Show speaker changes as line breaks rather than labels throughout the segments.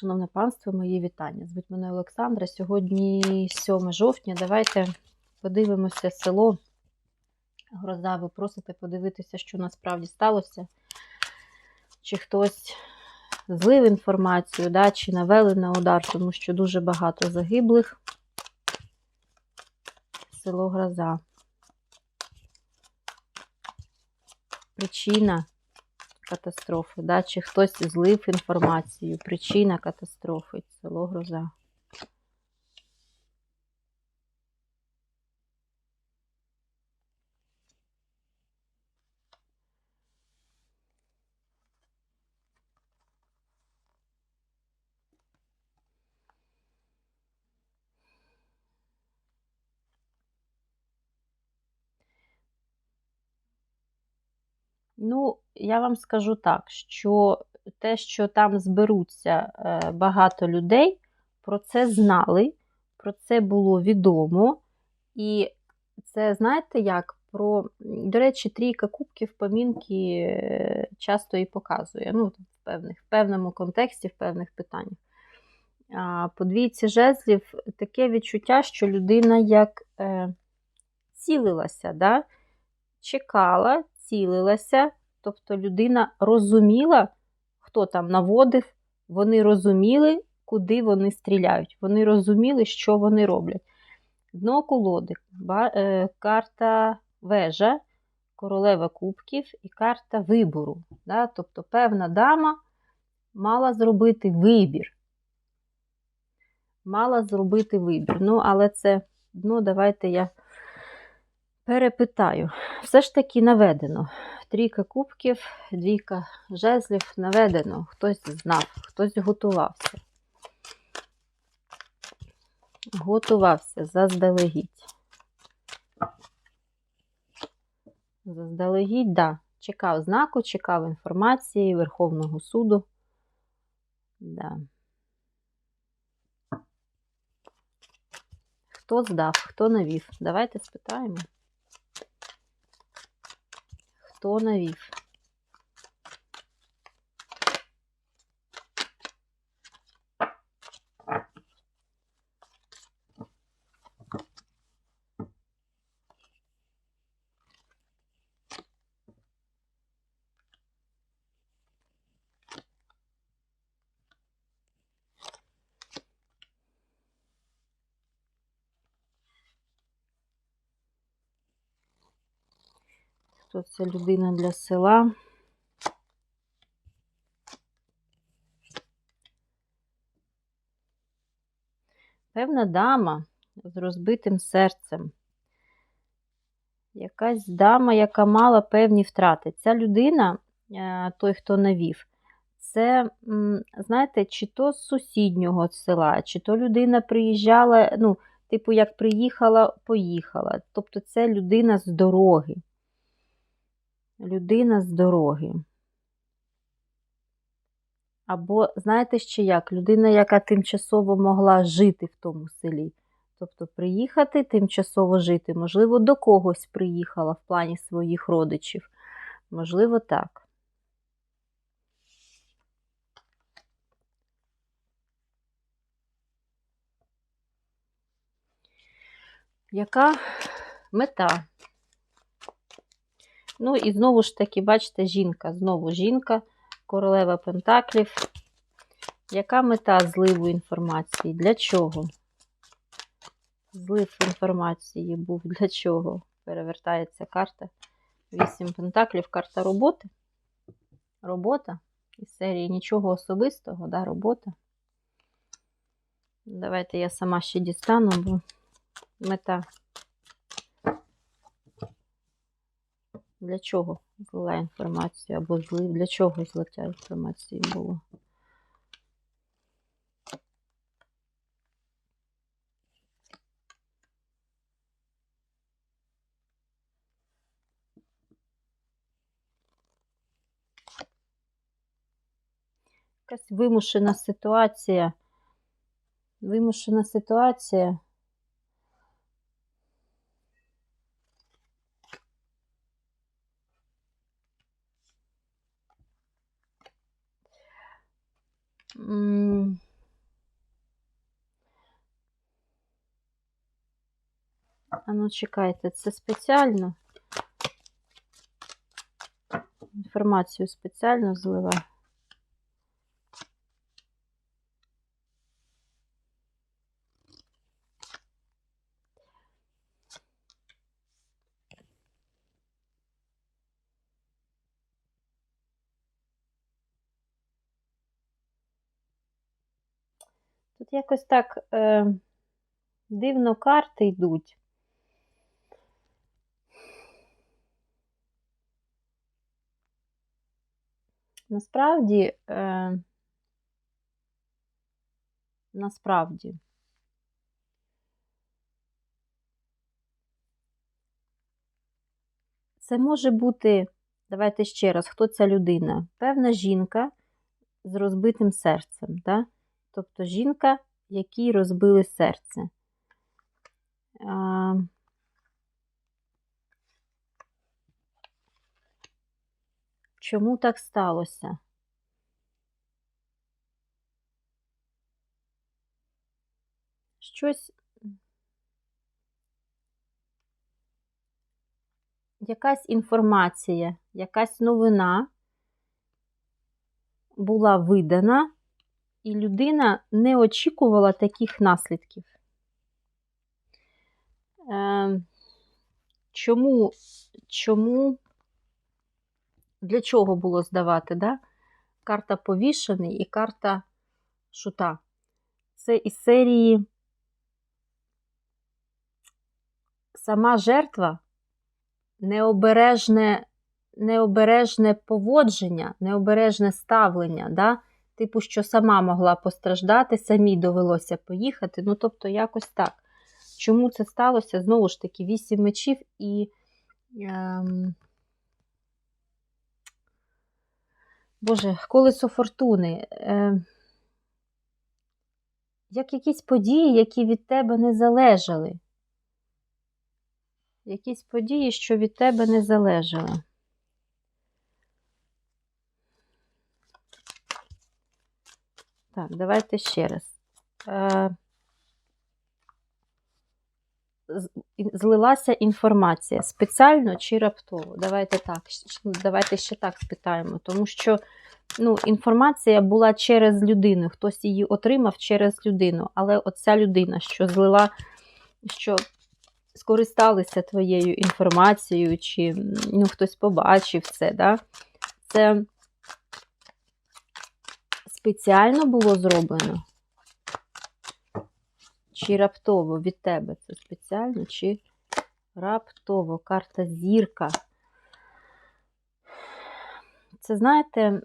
Шановне панство, мої вітання. Звуть мене Олександра. Сьогодні 7 жовтня. Давайте подивимося село. Гроза, ви просите подивитися, що насправді сталося. Чи хтось злив інформацію, да, чи навели на удар, тому що дуже багато загиблих. Село Гроза. Причина катастрофи, да? чи хтось злив інформацію, причина катастрофи, село Гроза. Ну, я вам скажу так, що те, що там зберуться е, багато людей, про це знали, про це було відомо. І це, знаєте, як про, до речі, трійка кубків помінки е, часто і показує. Ну, в, певних, в певному контексті, в певних питаннях. По двійці жезлів таке відчуття, що людина як е, цілилася, да? чекала, цілилася. Тобто людина розуміла, хто там наводив, вони розуміли, куди вони стріляють. Вони розуміли, що вони роблять. Дно колоди, е, карта вежа, королева кубків і карта вибору. Да? Тобто певна дама мала зробити вибір. Мала зробити вибір. Ну, але це дно, давайте я перепитаю. Все ж таки наведено. Трійка кубків, двійка жезлів наведено. Хтось знав, хтось готувався. Готувався заздалегідь. Заздалегідь, да. Чекав знаку, чекав інформації Верховного суду. Да. Хто здав, хто навів? Давайте спитаємо. Хто навів? Хто це людина для села? Певна дама з розбитим серцем. Якась дама, яка мала певні втрати. Ця людина, е, той, хто навів, це, знаєте, чи то з сусіднього села, чи то людина приїжджала, ну, типу, як приїхала, поїхала. Тобто це людина з дороги людина з дороги. Або, знаєте ще як, людина, яка тимчасово могла жити в тому селі. Тобто приїхати, тимчасово жити, можливо, до когось приїхала в плані своїх родичів. Можливо, так. Яка мета Ну, і знову ж таки, бачите, жінка, знову жінка, королева Пентаклів. Яка мета зливу інформації? Для чого? Злив інформації був для чого? Перевертається карта. Вісім пентаклів, карта роботи. Робота. Із серії нічого особистого, да, робота. Давайте я сама ще дістану, бо мета. Для чого злила інформація або злив? Для чого злиття інформації було? Якась вимушена ситуація. Вимушена ситуація. А ну, чекайте, це спеціально. Інформацію спеціально злила. Тут якось так е, дивно карти йдуть. Насправді, е, насправді, це може бути, давайте ще раз, хто ця людина? Певна жінка з розбитим серцем. Да? Тобто жінка, якій розбили серце. А, Чому так сталося? Щось. Якась інформація, якась новина була видана, і людина не очікувала таких наслідків. Е, чому, чому, для чого було здавати? Да? Карта повішений і карта шута. Це із серії сама жертва необережне, необережне поводження, необережне ставлення. Да? Типу, що сама могла постраждати, самій довелося поїхати. Ну, тобто, якось так. Чому це сталося? Знову ж таки, вісім мечів і. Ем... Боже, колесо фортуни. Ем... Як якісь події, які від тебе не залежали. Якісь події, що від тебе не залежали. Так, давайте ще раз. Е, Злилася інформація спеціально чи раптово? Давайте так, давайте ще так спитаємо, тому що ну, інформація була через людину, хтось її отримав через людину, але оця людина, що злила, що скористалися твоєю інформацією, чи ну, хтось побачив це, да? це спеціально було зроблено? Чи раптово від тебе це спеціально, чи раптово карта зірка? Це, знаєте,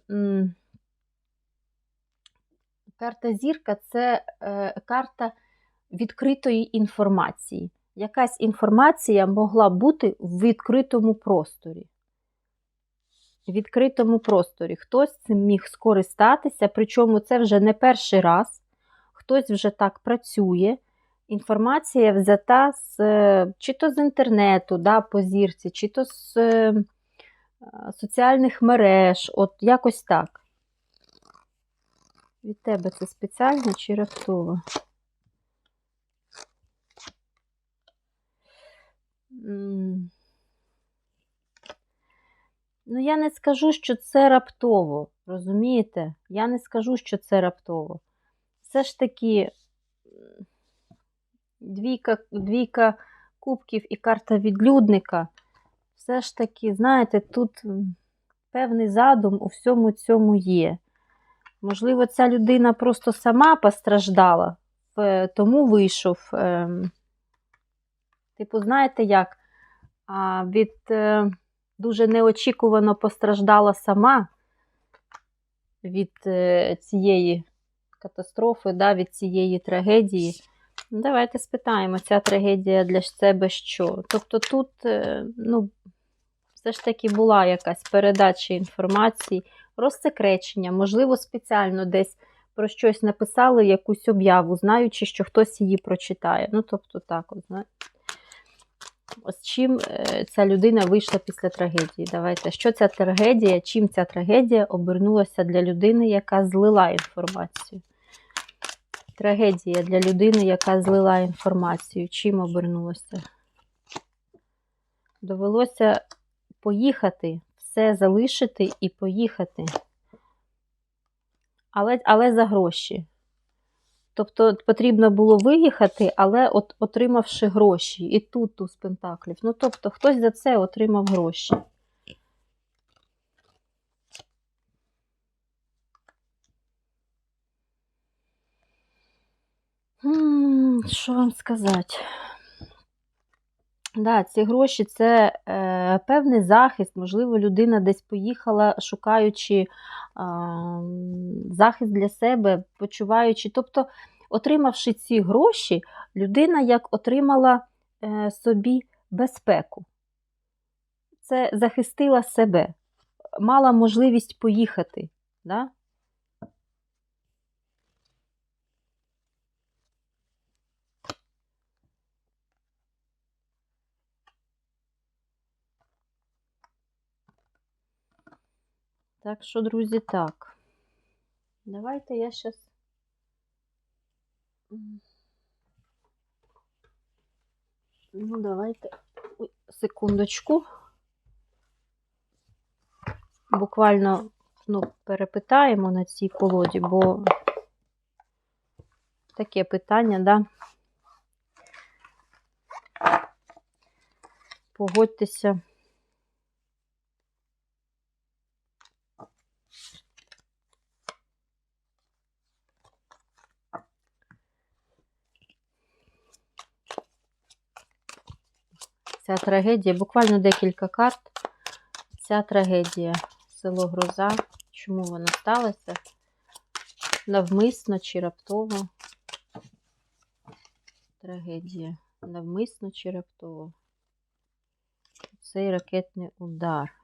карта зірка це е, карта відкритої інформації. Якась інформація могла бути в відкритому просторі В відкритому просторі. Хтось цим міг скористатися, причому це вже не перший раз, хтось вже так працює. Інформація взята з, чи то з інтернету, да, по зірці, чи то з е, соціальних мереж, от якось так. Від тебе це спеціально чи раптово? Ну, я не скажу, що це раптово. Розумієте? Я не скажу, що це раптово. Все ж таки, двійка, двійка кубків і карта відлюдника. Все ж таки, знаєте, тут певний задум у всьому цьому є. Можливо, ця людина просто сама постраждала, тому вийшов. Ем, типу, знаєте як? Від е, дуже неочікувано постраждала сама від е, цієї катастрофи, да, від цієї трагедії. Ну, давайте спитаємо, ця трагедія для себе що? Тобто тут, е, ну, все ж таки була якась передача інформації, розсекречення, можливо, спеціально десь про щось написали, якусь об'яву, знаючи, що хтось її прочитає. Ну, тобто, так, от. З чим е, ця людина вийшла після трагедії? Давайте, що ця трагедія, чим ця трагедія обернулася для людини, яка злила інформацію? Трагедія для людини, яка злила інформацію. Чим обернулася? Довелося поїхати, все залишити і поїхати. Але, але за гроші. Тобто потрібно було виїхати, але от, отримавши гроші. І тут туз пентаклів. Ну, тобто, хтось за це отримав гроші. Що вам сказати? Да, ці гроші це е, певний захист. Можливо, людина десь поїхала, шукаючи е, захист для себе, почуваючи. Тобто, отримавши ці гроші, людина як отримала е, собі безпеку. Це захистила себе, мала можливість поїхати. Да? Так що, друзі, так. Давайте я зараз. Ну, давайте Ой, секундочку. Буквально ну, перепитаємо на цій колоді, бо таке питання, да? Погодьтеся. Ця трагедія, буквально декілька карт. Ця трагедія, село Гроза. Чому вона сталася? Навмисно чи раптово? Трагедія. Навмисно чи раптово? Цей ракетний удар.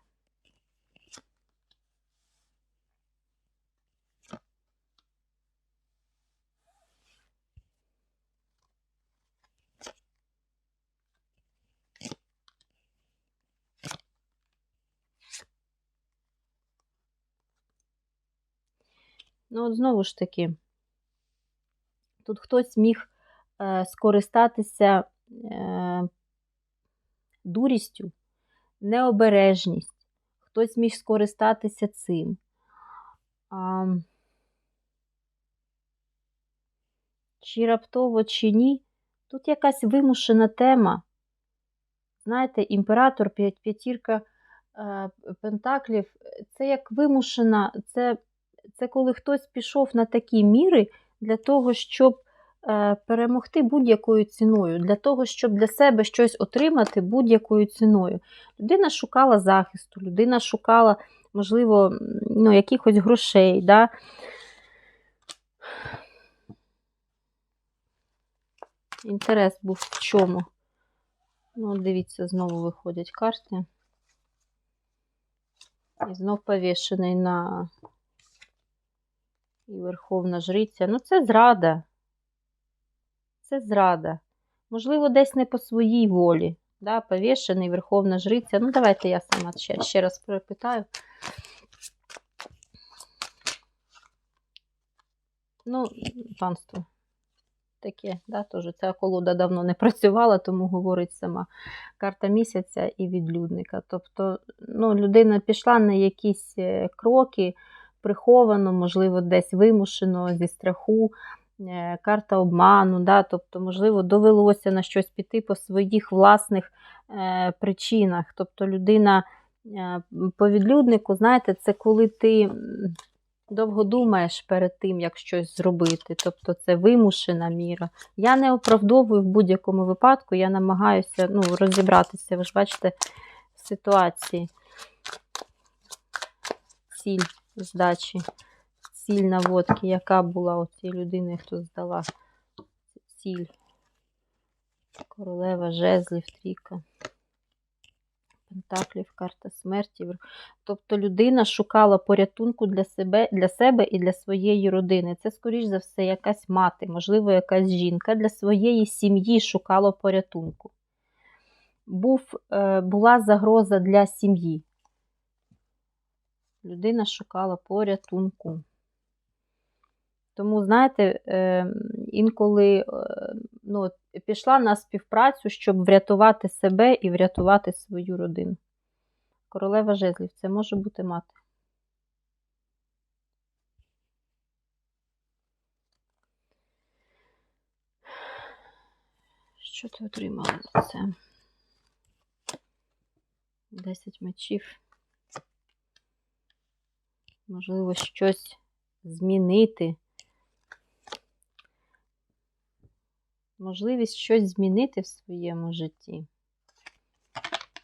Ну, от знову ж таки, тут хтось міг е, скористатися е, дурістю, необережність, хтось міг скористатися цим. Чи раптово, чи ні, тут якась вимушена тема. Знаєте, імператор, п'ятірка е, пентаклів, це як вимушена, це це коли хтось пішов на такі міри для того, щоб е, перемогти будь-якою ціною, для того, щоб для себе щось отримати будь-якою ціною. Людина шукала захисту, людина шукала, можливо, ну, якихось грошей. Да? Інтерес був в чому. Ну, дивіться, знову виходять карти. І знов повішений на і Верховна Жриця. Ну, це зрада. Це зрада. Можливо, десь не по своїй волі. Да, Повішений, Верховна Жриця. Ну, давайте я сама ще, ще раз перепитаю. Ну, панство. Таке, да, теж ця колода давно не працювала, тому говорить сама карта місяця і відлюдника. Тобто, ну, людина пішла на якісь е, кроки, приховано, можливо, десь вимушено зі страху, е, карта обману, да, тобто, можливо, довелося на щось піти по своїх власних е, причинах. Тобто людина е, по відлюднику, знаєте, це коли ти довго думаєш перед тим, як щось зробити. Тобто це вимушена міра. Я не оправдовую в будь-якому випадку, я намагаюся ну, розібратися, ви ж бачите, в ситуації. Ціль здачі ціль наводки, яка була у цієї людини, хто здала ціль. Королева жезлів, трійка. Пентаклів, карта смерті. Тобто людина шукала порятунку для себе для себе і для своєї родини. Це, скоріш за все, якась мати, можливо, якась жінка для своєї сім'ї шукала порятунку. Був, е, Була загроза для сім'ї. Людина шукала порятунку. Тому, знаєте, е, інколи е, ну, пішла на співпрацю, щоб врятувати себе і врятувати свою родину. Королева жезлів це може бути мати. Що ти отримала за це? Десять мечів. Можливо, щось змінити. Можливість щось змінити в своєму житті.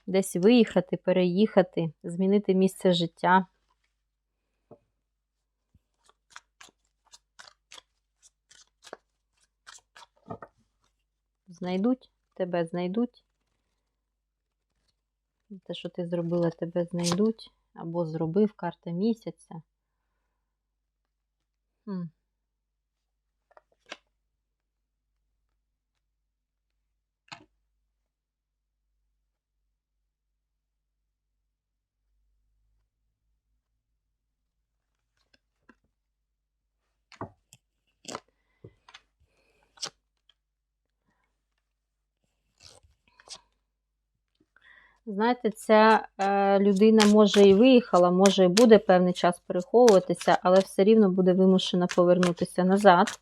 Десь виїхати, переїхати, змінити місце життя. Знайдуть, тебе знайдуть. Те, що ти зробила, тебе знайдуть. Або зробив карта місяця. Хм. Знаєте, ця е, людина може і виїхала, може і буде певний час переховуватися, але все рівно буде вимушена повернутися назад.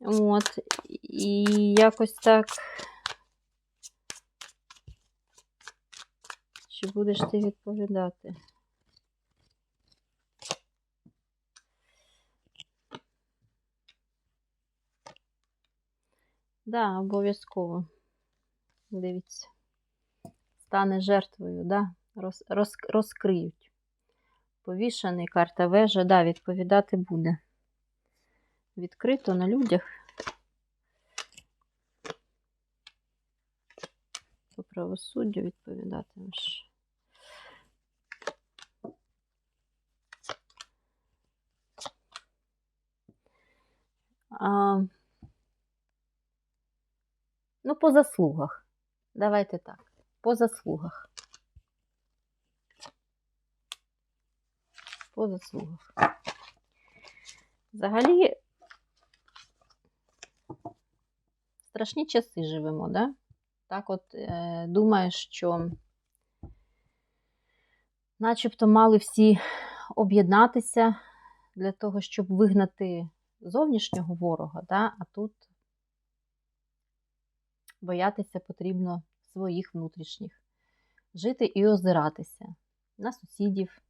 От, і якось так. Чи будеш ти відповідати? Да, обов'язково. Дивіться стане жертвою, да? роз, роз, розкриють. Повішаний карта вежа, да, відповідати буде. Відкрито на людях. По правосуддю відповідатимеш. А, ну, по заслугах. Давайте так по заслугах. По заслугах. Взагалі, страшні часи живемо, да? Так от е, думаєш, що начебто мали всі об'єднатися для того, щоб вигнати зовнішнього ворога, да? а тут боятися потрібно своїх внутрішніх, жити і озиратися на сусідів,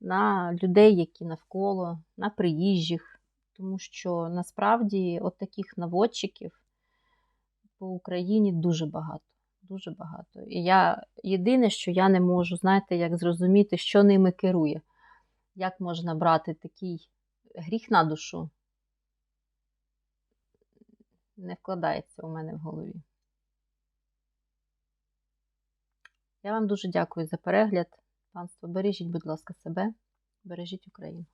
на людей, які навколо, на приїжджих. Тому що насправді от таких наводчиків по Україні дуже багато. Дуже багато. І я єдине, що я не можу, знаєте, як зрозуміти, що ними керує. Як можна брати такий гріх на душу? Не вкладається у мене в голові. Я вам дуже дякую за перегляд. Панство, бережіть, будь ласка, себе, бережіть Україну.